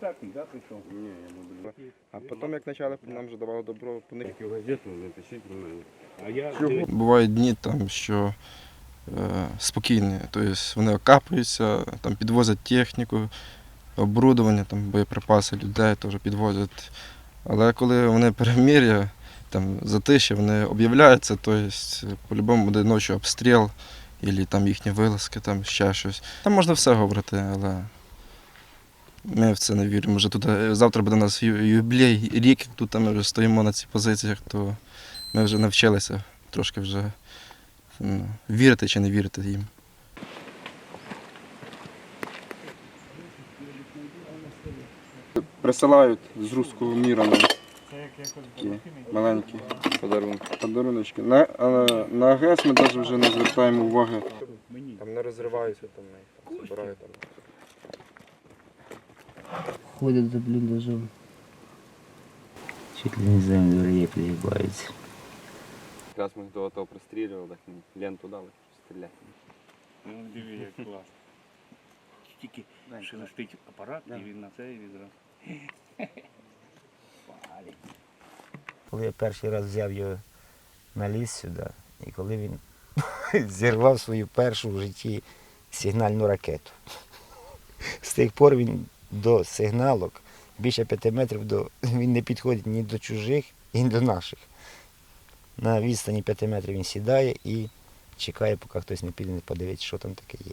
Десятник, да, прийшов? Ні, я не буду. А потім, як почали, нам вже давали добро по них. Як газету напишіть про мене. А я Чого? Бувають дні, там, що е, спокійні, тобто вони окапуються, там, підвозять техніку, оборудовання, там, боєприпаси, людей теж підвозять. Але коли вони перемір'я, там, затиші, вони об'являються, тобто по-любому буде ночі обстріл, або там їхні вилазки, там ще щось. Там можна все говорити, але ми в це не віримо. Вже тут е, завтра буде у нас юбілей, рік, як тут ми вже стоїмо на цих позиціях, то ми вже навчилися трошки вже ну, вірити чи не вірити їм. Присилають з руського міра нам такі маленькі подарунки. подаруночки. На, на АГС ми навіть вже не звертаємо уваги. Там не розриваються, там, там збирають. Там. Ходять за бліндажом. Чуть ли не землю риє пригибаються. Якраз ми до того пристрілювали, так ленту дали, стріляти. Ну, диви, як класно. Тільки шелестить апарат, і він на це і відразу. Палі. Коли я перший раз взяв його на ліс сюди, і коли він зірвав свою першу в житті сигнальну ракету. З тих пор він до сигналок більше п'яти метрів до, він не підходить ні до чужих, ні до наших. На відстані 5 метрів він сідає і чекає, поки хтось не піде, не подивиться, що там таке є.